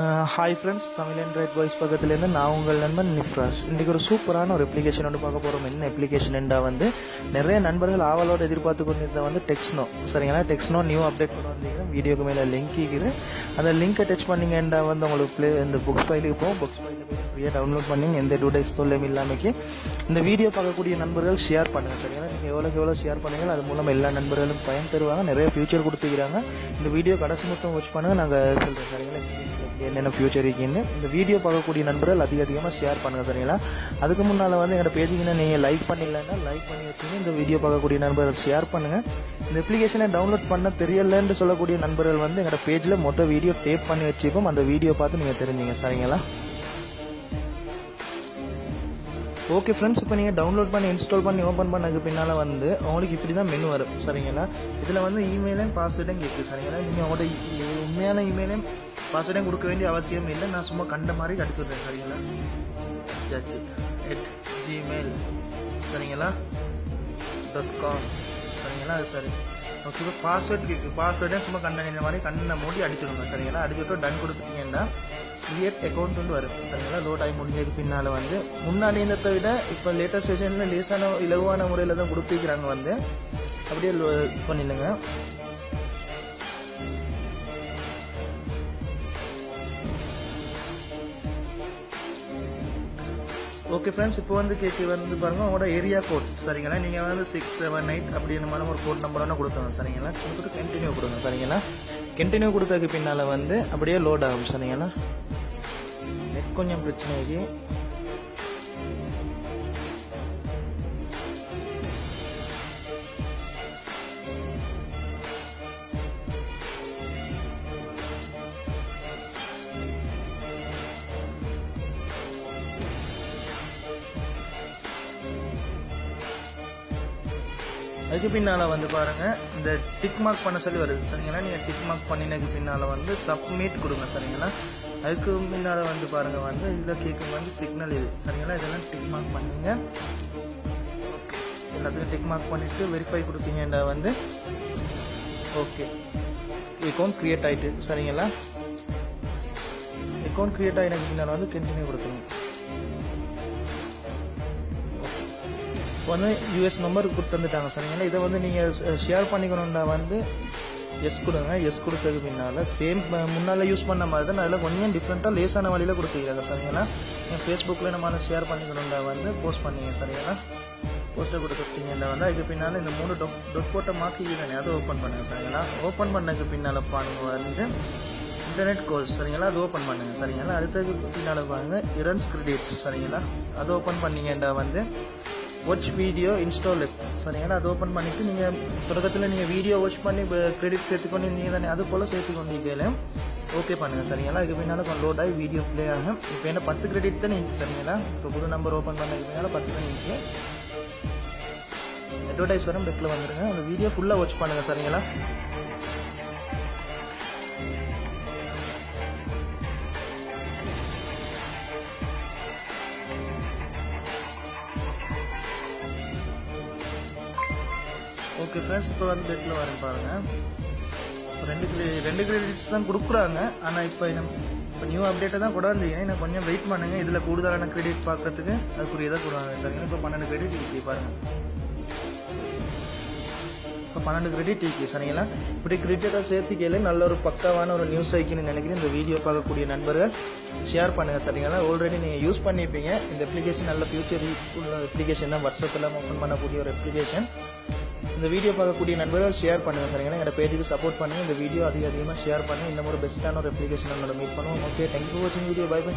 Uh, hi friends Tamil android voice பக்கத்துலேருந்து நான் உங்கள் நண்பன் நிஃப்ராஸ். இன்றைக்கி ஒரு சூப்பரான ஒரு அப்ளிகேஷன் ஒன்று பார்க்க போகிறோம் என்ன அப்ளிகேஷன்டா வந்து நிறைய நண்பர்கள் ஆவலோடு எதிர்பார்த்து கொண்டிருந்த வந்து டெக்ஸ்னோ சரிங்களா? டெக்ஸ்னோ நியூ அப்டேட் கொண்டு வந்தீங்கன்னா வீடியோக்கு மேலே லிங்க் இருக்குது. அந்த லிங்க்கை டச் பண்ணிங்கன்னா வந்து உங்களுக்கு ப்ளே இந்த புக்ஸ் ஃபைலுக்கு போகும். புக்ஸ் ஃபைலில் போய் ஃப்ரீயாக டவுன்லோட் பண்ணி எந்த டூ டேஸ் தொல்லையும் இல்லாமல் இந்த வீடியோ பார்க்கக்கூடிய நண்பர்கள் ஷேர் பண்ணுங்கள் சரிங்களா? நீங்கள் எவ்வளோக்கு எவ்வளோ ஷேர் பண்ணுங்கள் அது மூலம் எல்லா நண்பர்களும் பயன் தருவாங்க. நிறைய ஃபியூச்சர் கொடுத்துக்கிறாங்க. இந்த வீடியோ கடைசி மொத்தம் வாட்ச் பண்ணுங்கள் நாங்கள் சொல்கிறோம் சரிங்களா? என்னென்ன ஃபியூச்சர் இருக்குன்னு இந்த வீடியோ பார்க்கக்கூடிய நண்பர்கள் அதிக அதிகமாக ஷேர் பண்ணுங்கள் சரிங்களா அதுக்கு முன்னால் வந்து எங்களோட பேஜுக்கு நீங்கள் லைக் பண்ணிடலன்னா லைக் பண்ணி வச்சுங்க இந்த வீடியோ பார்க்கக்கூடிய நண்பர்கள் ஷேர் பண்ணுங்கள் இந்த அப்ளிகேஷனை டவுன்லோட் பண்ண தெரியலன்னு சொல்லக்கூடிய நண்பர்கள் வந்து எங்களோட பேஜில் மொத்த வீடியோ டேப் பண்ணி வச்சுப்போம் அந்த வீடியோ பார்த்து நீங்கள் தெரிஞ்சுங்க சரிங்களா? ஓகே ஃப்ரெண்ட்ஸ் இப்போ நீங்கள் டவுன்லோட் பண்ணி இன்ஸ்டால் பண்ணி ஓப்பன் பண்ணதுக்கு பின்னால் வந்து உங்களுக்கு இப்படி தான் மெனு வரும். சரிங்களா? இதில் வந்து இமெயிலையும் பாஸ்வேர்டையும் கேட்குது சரிங்களா? நீங்கள் உங்களோட இ- உண்மையான இமெயிலையும் பாஸ்வேர்டையும் கொடுக்க வேண்டிய அவசியம் இல்லை. நான் சும்மா கண்ட மாதிரி அடித்து விட்றேன் சரிங்களா? ஜட்ஜி எட் ஜிமெயில் சரிங்களா? டாட் காம் சரிங்களா? அது சரி. ஓகே இப்போ பாஸ்வேர்ட் கேட்கு பாஸ்வேர்டே சும்மா கண்ட மாதிரி கண்ணை மூடி அடிச்சிடுங்க சரிங்களா? அடிச்சுட்டு டன் கொடுத்துட்டீங்கன்னா கிரியேட் அக்கௌண்ட் வந்து வரும். சரிங்களா லோட் ஆகி முடிஞ்சதுக்கு பின்னால் வந்து முன்னாடி இருந்ததை விட இப்போ லேட்டஸ்ட் வெர்ஷனில் லேசான இலகுவான முறையில் தான் கொடுத்துருக்குறாங்க வந்து. அப்படியே லோ- இது பண்ணிடுங்க. ஓகே ஃப்ரெண்ட்ஸ் இப்போ வந்து கேட்கு வந்து பாருங்கள் உங்களோட ஏரியா கோட் சரிங்களா? நீங்கள் வந்து சிக்ஸ் செவன் எயிட் அப்படின்ற மாதிரி ஒரு கோட் நம்பர் வேணால் கொடுத்துருங்க சரிங்களா? கொடுத்துட்டு கண்டினியூ கொடுங்க சரிங்களா? கண்டினியூ கொடுத்ததுக்கு பின்னால் வந்து அப்படியே லோட் ஆகும் சரிங்களா? நெட் கொஞ்சம் பிரச்சனை இது அதுக்கு பின்னால் வந்து பாருங்கள் இந்த டிக் மார்க் பண்ண சொல்லி வருது சரிங்களா? நீங்கள் டிக் மார்க் பண்ணினதுக்கு பின்னால் வந்து சப்மிட் கொடுங்க சரிங்களா? அதுக்கு முன்னால் வந்து பாருங்கள் வந்து இதில் கேட்கும் வந்து சிக்னல் இது. சரிங்களா? இதெல்லாம் டிக் மார்க் பண்ணுங்க. எல்லாத்துக்கும் டிக் மார்க் பண்ணிவிட்டு வெரிஃபை கொடுத்தீங்கன்னா வந்து. ஓகே அக்கௌண்ட் க்ரியேட் ஆகிட்டு சரிங்களா? அக்கௌண்ட் க்ரியேட் ஆகினதுக்கு பின்னால் வந்து கண்டினியூ கொடுத்துருங்க. இப்போ வந்து யூஎஸ் நம்பர் கொடுத்துருந்துட்டாங்க சரிங்களா? இதை வந்து நீங்கள் ஷேர் பண்ணிக்கணுன்னா வந்து. எஸ் கொடுங்க எஸ் கொடுத்ததுக்கு பின்னால் சேம் முன்னால் யூஸ் பண்ண மாதிரி தான் அதில் கொஞ்சம் டிஃப்ரெண்ட்டாக லேசான வழியில் கொடுத்துக்கிறாங்க சரிங்களா என் ஃபேஸ்புக்கில் நம்ம ஷேர் பண்ணிக்கணுன்னா வந்து போஸ்ட் பண்ணீங்க சரிங்களா போஸ்ட்டை கொடுத்துட்டீங்கன்னா வந்து அதுக்கு பின்னால் இந்த மூணு டொக் டொட் போட்டை மாற்றிக்கிறேன் அதை ஓப்பன் பண்ணுங்கள் சரிங்களா ஓப்பன் பண்ணதுக்கு பின்னால் பாருங்க வந்து இன்டர்நெட் கோர்ஸ் சரிங்களா அது ஓப்பன் பண்ணுங்கள் சரிங்களா அடுத்ததுக்கு பின்னால் பாருங்கள் இரன்ஸ் கிரெடிட்ஸ் சரிங்களா அது ஓப்பன் பண்ணிங்கன்னா வந்து வாட்ச் வீடியோ இன்ஸ்டால் சரிங்களா அது ஓப்பன் பண்ணிவிட்டு நீங்கள் தொடக்கத்தில் நீங்கள் வீடியோ வாட்ச் பண்ணி கிரெடிட் சேர்த்துக்கொண்டு நீங்கள் தானே அது போல் சேர்த்துக்கொண்டீங்க ஓகே பண்ணுங்கள் சரிங்களா இதுக்கு பின்னால் கொஞ்சம் லோட் ஆகி வீடியோ ப்ளே ஆகும் இப்போ என்ன பத்து கிரெடிட் தான் நிற்கு சரிங்களா இப்போ புது நம்பர் ஓப்பன் பண்ணதுக்கு பின்னால் பத்து தான் நிற்கு அட்வர்டைஸ் வரும் பெக்கில் வந்துடுங்க அந்த வீடியோ ஃபுல்லாக வாட்ச் பண்ணுங்கள் சரிங்களா ஓகே ஃப்ரெண்ட்ஸ் இப்போ வந்து பெட்டில் வரேன் பாருங்கள் ரெண்டு கிரெ- ரெண்டு கிரெடிட்ஸ் தான் கொடுக்குறாங்க. ஆனால் இப்போ இப்போ நியூ அப்டேட்டை தான் கொண்டாந்துங்க நான் கொஞ்சம் வெயிட் பண்ணுங்கள் இதில் கூடுதலான கிரெடிட் பார்க்கறதுக்கு அதுக்குரியதாக கொடுவாங்க இப்போ பன்னெண்டு கிரெடிட் இருக்கு. பாருங்கள் இப்போ பன்னெண்டு கிரெடிட் இருக்கு. சரிங்களா இப்படி கிரெடிட்டை சேர்த்துக்கையில நல்ல ஒரு பக்காவான ஒரு நியூஸ் ஐக்கின்னு நினைக்கிறேன். இந்த வீடியோ பார்க்கக்கூடிய நண்பர்கள் ஷேர் பண்ணுங்கள் சரிங்களா ஆல்ரெடி நீங்கள் யூஸ் பண்ணியிருப்பீங்க இந்த அப்ளிகேஷன் நல்ல ஃபியூச்சர் உள்ள அப்ளிகேஷன் தான். வாட்ஸ்அப்பில் ஓப்பன் பண்ணக்கூடிய ஒரு அப்ளிகேஷன் இந்த வீடியோ பார்க்கக்கூடிய நண்பர்கள் ஷேர் பண்ணுங்கள் சரிங்களா என்னோட பேஜுக்கு சப்போர்ட் பண்ணுங்கள் இந்த வீடியோ அதிக அதிகமாக ஷேர் பண்ணுங்கள் இந்த மாதிரி பெஸ்ட்டான ஒரு அப்ளிகேஷன் நம்மளோட மீட் பண்ணுவோம். ஓகே தேங்க்யூ ஃபார் வாட்சிங் வீடியோ பை பை